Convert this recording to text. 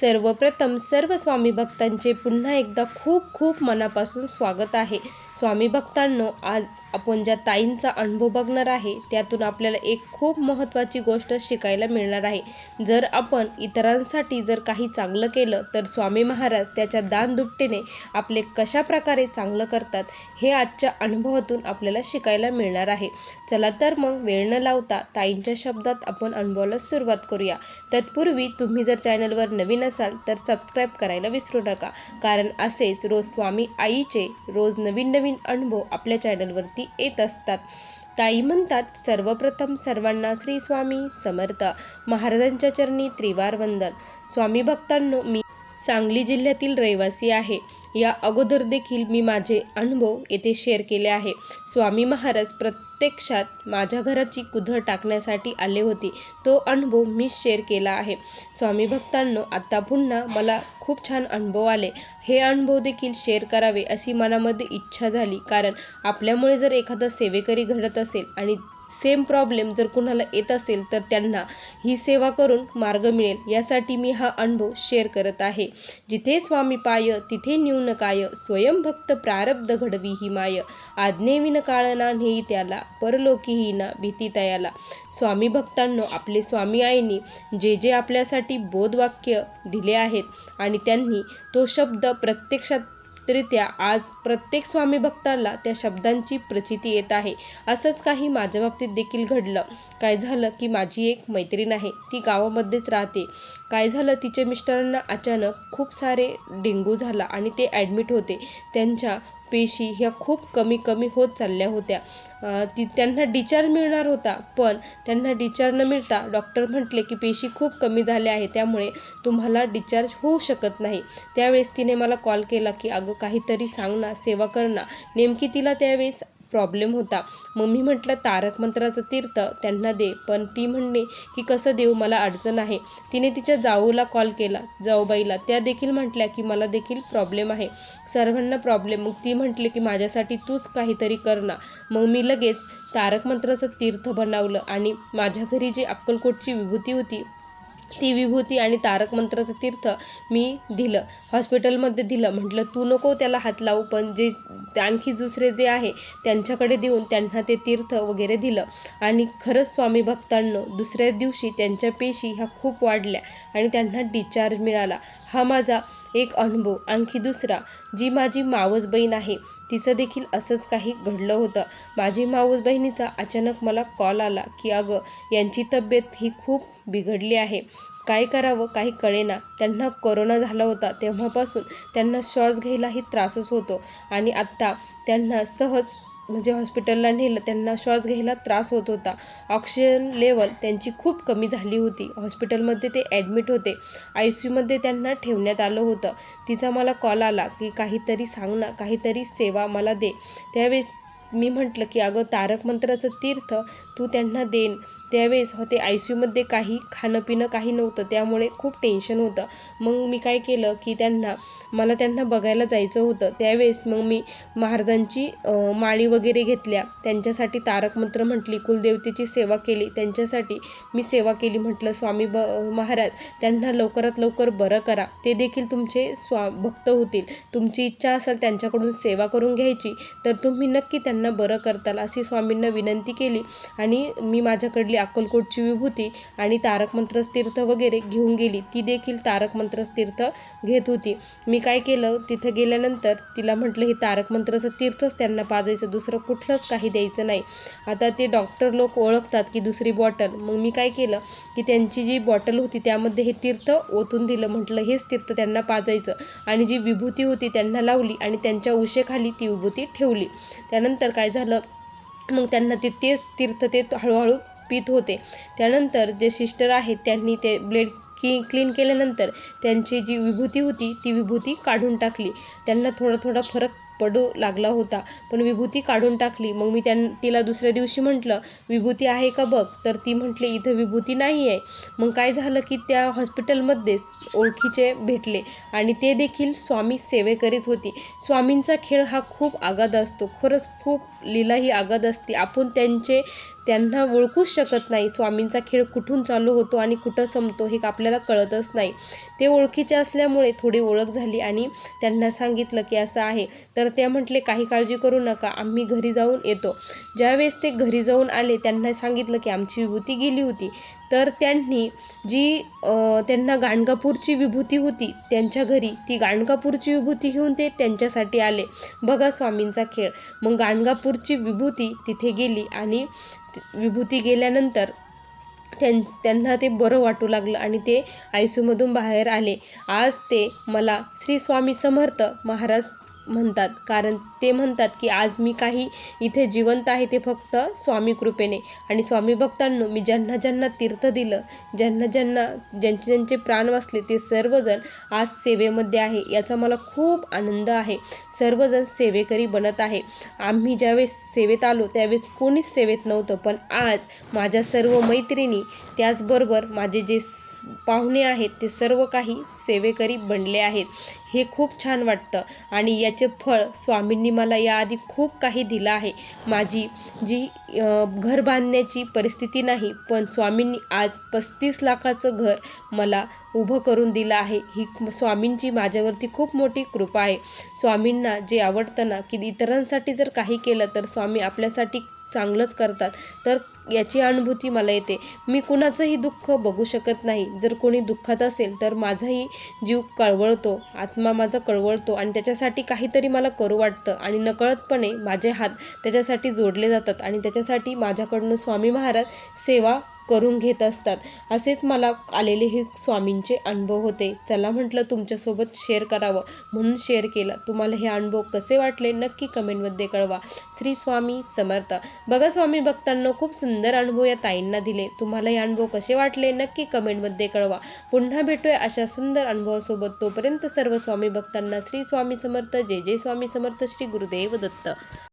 सर्वप्रथम सर्व स्वामी भक्तांचे पुन्हा एकदा खूप खूप मनापासून स्वागत आहे. स्वामी भक्तांनो आज आपण ज्या ताईंचा अनुभव बघणार आहे त्यातून आपल्याला एक खूप महत्त्वाची गोष्ट शिकायला मिळणार आहे. जर आपण इतरांसाठी जर काही चांगलं केलं तर स्वामी महाराज त्याच्या दानदुपटीने आपले कशा प्रकारे चांगलं करतात हे आजच्या अनुभवातून आपल्याला शिकायला मिळणार आहे. चला तर मग वेळ न लावता ताईंच्या शब्दात आपण अनुभवाला सुरुवात करूया. तत्पूर्वी तुम्ही जर चॅनलवर नवीन असाल तर सबस्क्राईब करायला विसरू नका. कारण असेच रोज स्वामी आईचे रोज नवीन नवीन अनुभव आपल्या चॅनलवरती येत असतात. ताई म्हणतात सर्वप्रथम सर्वांना श्री स्वामी समर्थ. महाराजांच्या चरणी त्रिवार वंदन. स्वामी भक्तांनो मी सांगली जिल्ह्यातील रहिवासी आहे. या अगोदर देखील मी माझे अनुभव येथे शेअर केले आहे. स्वामी महाराज प्रत्यक्षात माझ्या घराची कुदळ टाकण्यासाठी आले होते. तो अनुभव मी शेअर केला आहे. स्वामी भक्तांनो आत्ता पुन्हा मला खूप छान अनुभव आले. हे अनुभव देखील शेअर करावे अशी मनामध्ये इच्छा झाली. कारण आपल्यामुळे जर एखादा सेवेकरी घडत असेल आणि सेम प्रॉब्लेम जर कुणाला येत असेल तर त्यांना ही सेवा करून मार्ग मिळेल. यासाठी मी हा अनुभव शेअर करत आहे. जिथे स्वामी पाय तिथे न्यून काय स्वयंभक्त प्रारब्ध घडवी ही माय. आज्ञेविन काळना नेई त्याला परलोकीही ना भीती तयाला. स्वामी भक्तांनो आपले स्वामी आईनी जे जे आपल्यासाठी बोधवाक्य दिले आहेत आणि त्यांनी तो शब्द प्रत्यक्षात रित्या आज प्रत्येक स्वामी भक्ताला त्या शब्दांची प्रचिती येत आहे. असंच काही माझ्या बाबतीत देखील घडलं. काय झालं की माझी एक मैत्रीण आहे. ती गावामध्येच राहते. काय झालं तिच्या मिस्टरांना अचानक खूप सारे डेंगू झाला आणि ते ॲडमिट होते. त्यांच्या पेशी ह्या खूप कमी कमी होत चालल्या होत्या. ती त्यांना डिचार्ज मिळणार होता पण त्यांना डिचार्ज न मिळता डॉक्टर म्हटले की पेशी खूप कमी झाल्या आहे त्यामुळे तुम्हाला डिचार्ज होऊ शकत नाही. त्यावेळेस तिने मला कॉल केला की अगं काहीतरी सांग ना सेवा कर ना. नेमकी तिला त्यावेळेस प्रॉब्लेम होता. मग मी म्हटलं तारक मंत्राचं तीर्थ त्यांना दे पण ती म्हणणे की कसं देऊ मला अडचण आहे. तिने तिच्या जाऊला कॉल केला जाऊबाईला. त्या देखील म्हटल्या की मला देखील प्रॉब्लेम आहे. सर्वांना प्रॉब्लेम मग ती म्हटली की माझ्यासाठी तूच काहीतरी कर ना. मग मी लगेच तारक मंत्राचं तीर्थ बनवलं आणि माझ्या घरी जी अक्कलकोटची विभूती होती ती विभूती आणि तारक मंत्राचं तीर्थ मी दिलं. हॉस्पिटलमध्ये दिलं. म्हटलं तू नको त्याला हात लावू पण जे आणखी दुसरे जे आहे त्यांच्याकडे देऊन त्यांना ते तीर्थ वगैरे दिलं. आणि खरंच स्वामी भक्तांनो दुसऱ्या दिवशी त्यांच्या पेशी ह्या खूप वाढल्या आणि त्यांना डिस्चार्ज मिळाला. हा माझा एक अनुभव आणखी दुसरा जी माझी मावस बहीण आहे तिचं देखील असंच काही घडलं होतं. माझी मावस बहिणीचा अचानक मला कॉल आला की अगं यांची तब्येत ही खूप बिघडली आहे. काय करावं काही कळेना. त्यांना कोरोना झाला होता. तेव्हापासून त्यांना श्वास घ्यायलाही त्रासच होतो. आणि आत्ता त्यांना सहज म्हणजे हॉस्पिटलला नेलं त्यांना श्वास घ्यायला त्रास होत होता. ऑक्सिजन लेवल त्यांची खूप कमी झाली होती. हॉस्पिटलमध्ये ते ॲडमिट होते. आय सी यूमध्ये त्यांना ठेवण्यात आलं होतं. तिचा मला कॉल आला की काहीतरी सांग ना काहीतरी सेवा मला दे. त्यावेळेस मी म्हटलं की अगं तारक मंत्राचं तीर्थ तू त्यांना देन. त्यावेळेस होते आय सी यूमध्ये काही खाणं पिणं काही नव्हतं त्यामुळे खूप टेन्शन होतं. मग मी काय केलं की त्यांना मला त्यांना बघायला जायचं होतं. त्यावेळेस मग मी महाराजांची माळी वगैरे घेतल्या. त्यांच्यासाठी तारक मंत्र म्हटली कुलदेवतेची सेवा केली. त्यांच्यासाठी मी सेवा केली म्हटलं स्वामी ब महाराज त्यांना लवकरात लवकर बरं करा. ते देखील तुमचे स्वा भक्त होतील. तुमची इच्छा असेल त्यांच्याकडून सेवा करून घ्यायची तर तुम्ही नक्की त्यांना बरं करताल अशी स्वामींना विनंती केली. आणि मी माझ्याकडली अक्कलकोटची विभूती आणि तारक तीर्थ वगैरे घेऊन गेली. ती देखील तारक तीर्थ घेत होती. मी काय केलं? तिथं गेल्यानंतर तिला म्हटलं हे तारक मंत्राचं तीर्थच त्यांना पाजायचं. दुसरं कुठलंच काही द्यायचं नाही. आता ते डॉक्टर लोक ओळखतात की दुसरी बॉटल. मग मी काय केलं? की त्यांची जी बॉटल होती त्यामध्ये हे तीर्थ ओतून दिलं. म्हटलं हेच तीर्थ त्यांना पाजायचं. आणि जी विभूती होती त्यांना लावली आणि त्यांच्या उशेखाली ती विभूती ठेवली. त्यानंतर काय झालं? मग त्यांना ते तेच तीर्थ ते हळूहळू पित होते. त्यानंतर जे सिस्टर आहेत त्यांनी ते ब्लेड की क्लीन केल्यानंतर त्यांची जी विभूती होती ती विभूती काढून टाकली. त्यांना थोडा थोडा फरक पडू लागला होता. पण विभूती काढून टाकली. मग मी त्यां तिला दुसऱ्या दिवशी म्हटलं विभूती आहे का बघ? तर ती म्हटली इथं विभूती नाही आहे मग काय झालं की त्या हॉस्पिटलमध्येच ओळखीचे भेटले आणि ते देखील स्वामी सेवेकरीच होती. स्वामींचा खेळ हा खूप आगाध असतो. खरंच खूप लीला ही आगाध असते. आपण त्यांचे त्यांना ओळखूच शकत नाही. स्वामींचा खेळ कुठून चालू होतो आणि कुठं संपतो हे आपल्याला कळतच नाही. ते ओळखीचे असल्यामुळे थोडी ओळख झाली आणि त्यांना सांगितलं की असं आहे. तर त्या म्हटले काही काळजी करू नका आम्ही घरी जाऊन येतो. ज्यावेळेस ते घरी जाऊन आले त्यांना सांगितलं की आमची विभूती गेली होती. तर त्यांनी जी त्यांना गाणगापूरची विभूती होती त्यांच्या घरी ती गाणगापूरची विभूती घेऊन ते त्यांच्यासाठी आले. बघा स्वामींचा खेळ. मग गाणगापूरची विभूती तिथे गेली आणि विभूती गेल्यानंतर त्यां त्यांना ते बरं वाटू लागलं आणि ते आयसूमधून बाहेर आले. आज ते मला श्री स्वामी समर्थ महाराज म्हणतात. कारण ते म्हणतात की आज मी काही इथे जिवंत आहे ते फक्त स्वामी कृपेने. आणि स्वामी भक्तांनो मी ज्यांना ज्यांना तीर्थ दिलं ज्यांना ज्यांना ज्यांचे ज्यांचे प्राण वाचले ते सर्वजण आज सेवेमध्ये आहे याचा मला खूप आनंद आहे. सर्वजण सेवेकरी बनत आहे. आम्ही ज्यावेळेस सेवेत आलो त्यावेळेस कोणीच सेवेत नव्हतं. पण आज माझ्या सर्व मैत्रिणी त्याचबरोबर माझे जे पाहुणे आहेत ते सर्व काही सेवेकरी बनले आहेत. हे खूप छान वाटतं. आणि या याचे फळ स्वामींनी मला याआधी खूप काही दिलं आहे. माझी जी घर बांधण्याची परिस्थिती नाही पण स्वामींनी आज पस्तीस लाखाचं घर मला उभं करून दिलं आहे. ही स्वामींची माझ्यावरती खूप मोठी कृपा आहे. स्वामींना जे आवडतं ना की इतरांसाठी जर काही केलं तर स्वामी आपल्यासाठी चांगलंच करतात. तर याची अनुभूती मला येते. मी कुणाचंही दुःख बघू शकत नाही. जर कोणी दुःखात असेल तर माझाही जीव कळवळतो. आत्मा माझा कळवळतो आणि त्याच्यासाठी काहीतरी मला करू वाटतं आणि नकळतपणे माझे हात त्याच्यासाठी जोडले जातात आणि त्याच्यासाठी माझ्याकडनं स्वामी महाराज सेवा करून घेत असतात. असेच मला आलेले हे स्वामींचे अनुभव होते. चला म्हटलं तुमच्यासोबत शेअर करावं म्हणून शेअर केलं. तुम्हाला हे अनुभव कसे वाटले नक्की कमेंटमध्ये कळवा. श्री स्वामी समर्थ. बघा स्वामी भक्तांना खूप सुंदर अनुभव या ताईंना दिले. तुम्हाला हे अनुभव कसे वाटले नक्की कमेंटमध्ये कळवा. पुन्हा भेटूया अशा सुंदर अनुभवासोबत. तोपर्यंत सर्व स्वामी भक्तांना श्री स्वामी समर्थ जय जय स्वामी समर्थ श्री गुरुदेव दत्त.